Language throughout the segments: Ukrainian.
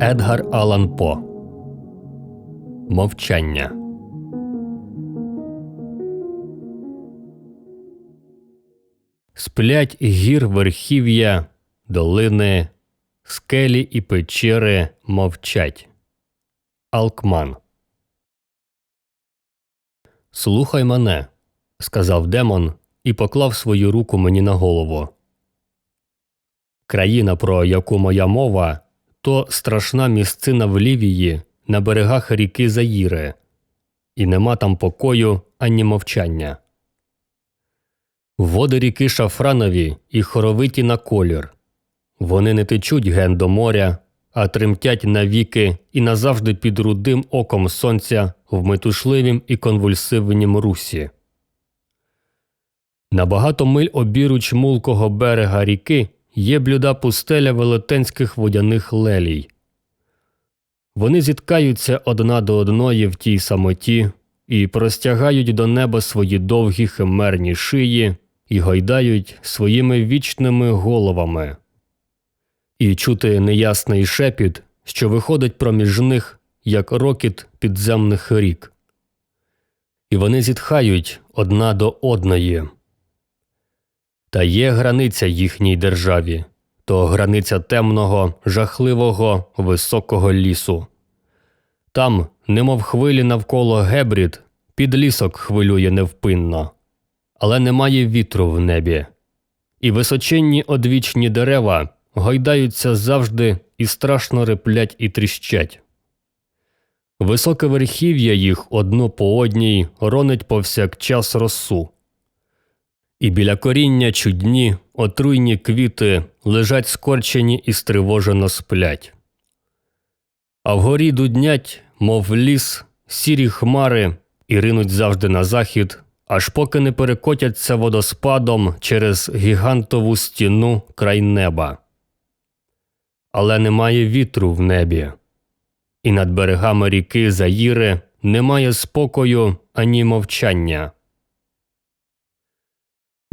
Едгар Алан По Мовчання Сплять гір верхів'я, долини, скелі і печери мовчать. Алкман. Слухай мене, сказав демон і поклав свою руку мені на голову. Країна, про яку моя мова, то страшна місцина в Лівії на берегах ріки Заїри, і нема там покою ані мовчання. Води ріки шафранові і хоровиті на колір. Вони не течуть ген до моря, а тремтять навіки і назавжди під рудим оком сонця в метушливім і конвульсивнім русі. На багато миль обіруч мулкого берега ріки є блюда пустеля велетенських водяних лелій. Вони зіткаються одна до одної в тій самоті і простягають до неба свої довгі химерні шиї і гойдають своїми вічними головами. І чути неясний шепіт, що виходить проміж них, як рокіт підземних рік. І вони зітхають одна до одної. Та є границя їхній державі, то границя темного, жахливого, високого лісу. Там, немов хвилі навколо гебрід, підлісок хвилює невпинно, але немає вітру в небі. І височенні одвічні дерева гойдаються завжди і страшно реплять і тріщать. Високе верхів'я їх одно по одній ронить повсякчас росу. І біля коріння чудні, отруйні квіти лежать скорчені і стривожено сплять. А вгорі дуднять, мов ліс, сірі хмари і ринуть завжди на захід, аж поки не перекотяться водоспадом через гігантову стіну край неба. Але немає вітру в небі, і над берегами ріки Заїри немає спокою ані мовчання.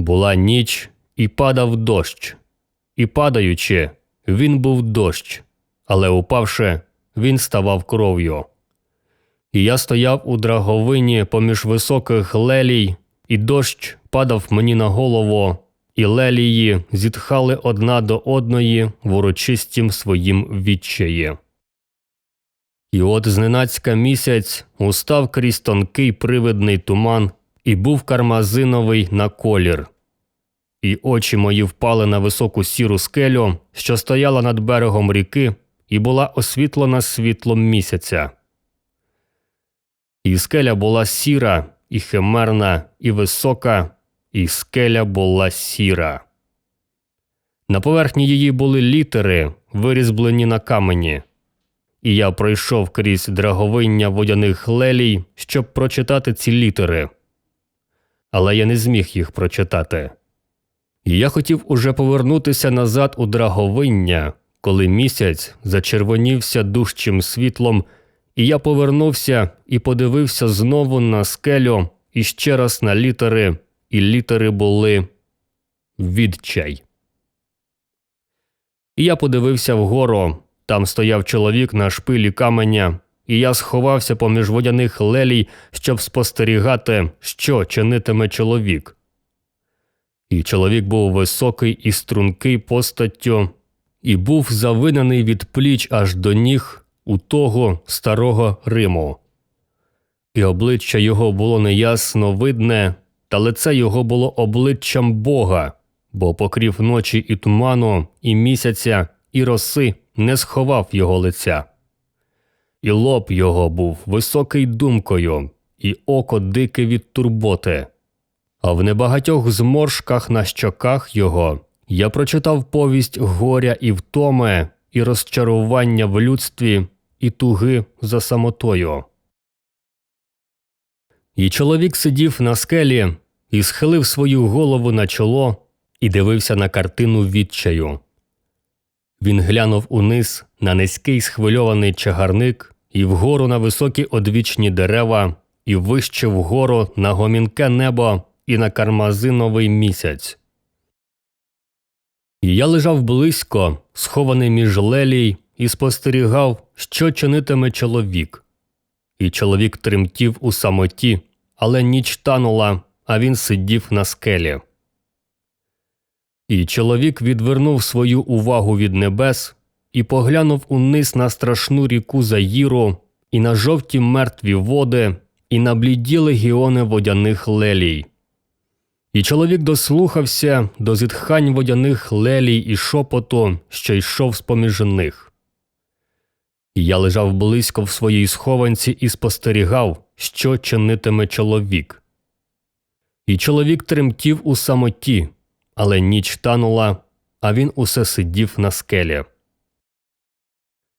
Була ніч, і падав дощ, і падаючи, він був дощ, але упавши, він ставав кров'ю. І я стояв у драговині поміж високих лелій, і дощ падав мені на голову, і лелії зітхали одна до одної в урочистім своїм відчаї. І от зненацька місяць устав крізь тонкий привидний туман і був кармазиновий на колір. І очі мої впали на високу сіру скелю, що стояла над берегом ріки, і була освітлена світлом місяця. І скеля була сіра, і химерна, і висока, і скеля була сіра. На поверхні її були літери, вирізблені на камені. І я пройшов крізь драговиння водяних лелій, щоб прочитати ці літери. Але я не зміг їх прочитати. І я хотів уже повернутися назад у драговиння, коли місяць зачервонівся дужчим світлом, і я повернувся і подивився знову на скелю і ще раз на літери, і літери були відчай. І я подивився вгору. Там стояв чоловік на шпилі каменя, і я сховався поміж водяних лелій, щоб спостерігати, що чинитиме чоловік. І чоловік був високий і стрункий постаттю, і був завинений від пліч аж до ніг у того старого Риму. І обличчя його було неясно видне, та лице його було обличчям Бога, бо покрів ночі і туману, і місяця, і роси не сховав його лиця. І лоб його був високий думкою, і око дике від турботи. А в небагатьох зморшках на щоках його я прочитав повість горя і втоми, і розчарування в людстві, і туги за самотою. І чоловік сидів на скелі і схилив свою голову на чоло і дивився на картину відчаю. Він глянув униз на низький схвильований чагарник і вгору на високі одвічні дерева, і вище вгору на гомінке небо і на кармазиновий місяць. Я лежав близько, схований між лелій, і спостерігав, що чинитиме чоловік. І чоловік тремтів у самоті, але ніч танула, а він сидів на скелі. І чоловік відвернув свою увагу від небес і поглянув униз на страшну ріку Заїру, і на жовті мертві води, і на бліді легіони водяних лелій. І чоловік дослухався до зітхань водяних лелій і шепоту, що йшов з поміж них. І я лежав близько в своїй схованці і спостерігав, що чинитиме чоловік. І чоловік тремтів у самоті, але ніч танула, а він усе сидів на скелі.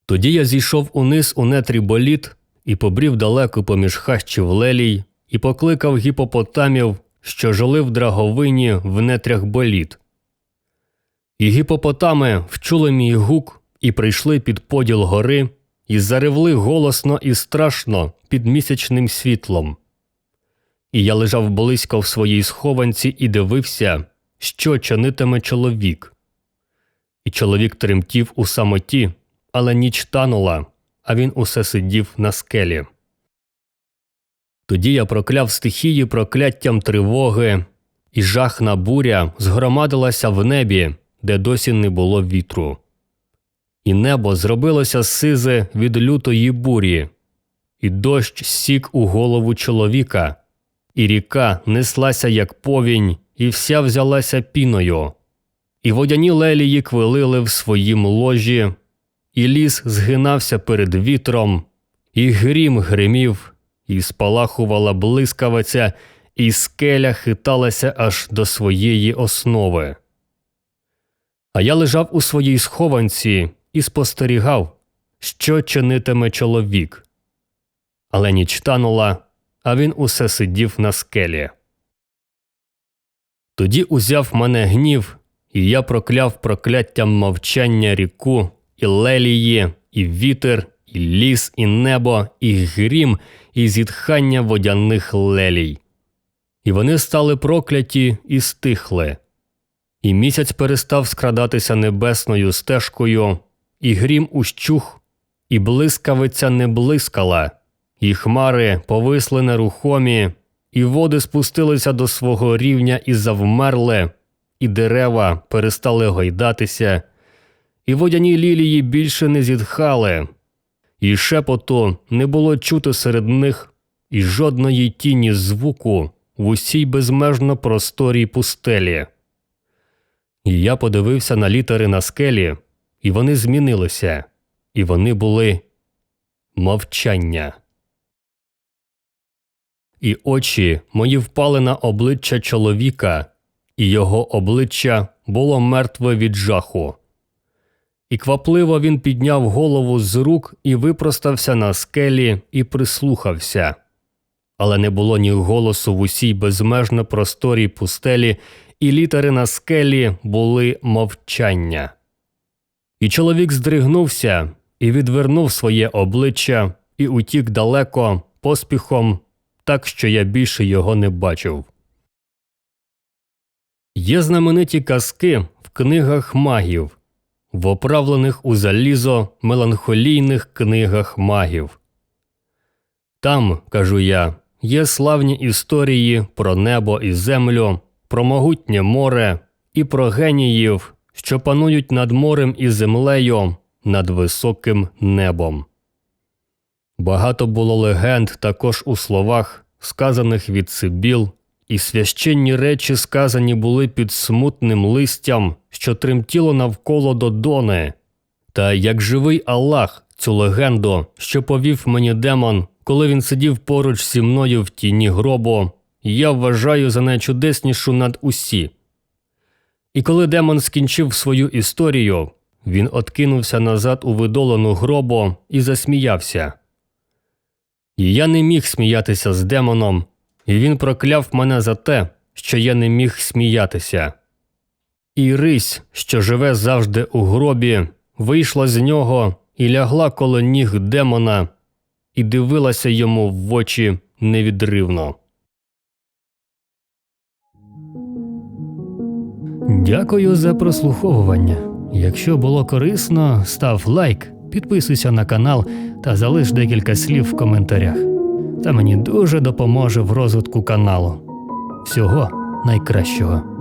Тоді я зійшов униз у нетрі боліт і побрів далеко поміж хащів лелій, і покликав гіпопотамів, що жили в драговині в нетрях боліт. І гіпопотами вчули мій гук і прийшли під поділ гори, і заревли голосно і страшно під місячним світлом. І я лежав близько в своїй схованці і дивився, що чинитиме чоловік. І чоловік тремтів у самоті, але ніч танула, а він усе сидів на скелі. Тоді я прокляв стихії прокляттям тривоги, і жахна буря згромадилася в небі, де досі не було вітру. І небо зробилося сизе від лютої бурі, і дощ сік у голову чоловіка, і ріка неслася, як повінь, і вся взялася піною, і водяні лелії квилили в своїм ложі, і ліс згинався перед вітром, і грім гримів, і спалахувала блискавиця, і скеля хиталася аж до своєї основи. А я лежав у своїй схованці і спостерігав, що чинитиме чоловік. Але ніч танула, а він усе сидів на скелі. Тоді узяв мене гнів, і я прокляв прокляттям мовчання ріку, і лелії, і вітер, і ліс, і небо, і грім, і зітхання водяних лелій. І вони стали прокляті і стихли. І місяць перестав скрадатися небесною стежкою, і грім ущух, і блискавиця не блискала, і хмари повисли нерухомі, і води спустилися до свого рівня і завмерли, і дерева перестали гойдатися, і водяні лілії більше не зітхали, і шепоту не було чути серед них, і жодної тіні звуку в усій безмежно просторій пустелі. І я подивився на літери на скелі, і вони змінилися, і вони були мовчання. І очі мої впали на обличчя чоловіка, і його обличчя було мертве від жаху. І квапливо він підняв голову з рук і випростався на скелі і прислухався. Але не було ні голосу в усій безмежно просторій пустелі, і літери на скелі були мовчання. І чоловік здригнувся і відвернув своє обличчя і утік далеко поспіхом, так що я більше його не бачив. Є знамениті казки в книгах магів, в оправлених у залізо меланхолійних книгах магів. Там, кажу я, є славні історії про небо і землю, про могутнє море і про геніїв, що панують над морем і землею, над високим небом. Багато було легенд також у словах, сказаних від Сибіл, і священні речі сказані були під смутним листям, що тремтіло навколо Додони. Та як живий Аллах, цю легенду, що повів мені демон, коли він сидів поруч зі мною в тіні гробу, я вважаю за найчудеснішу над усі. І коли демон скінчив свою історію, він откинувся назад у видолену гробу і засміявся. І я не міг сміятися з демоном, і він прокляв мене за те, що я не міг сміятися. І рись, що живе завжди у гробі, вийшла з нього і лягла коло ніг демона, і дивилася йому в очі невідривно. Дякую за прослуховування. Якщо було корисно, став лайк, підписуйся на канал та залиш декілька слів в коментарях. Це мені дуже допоможе в розвитку каналу. Всього найкращого.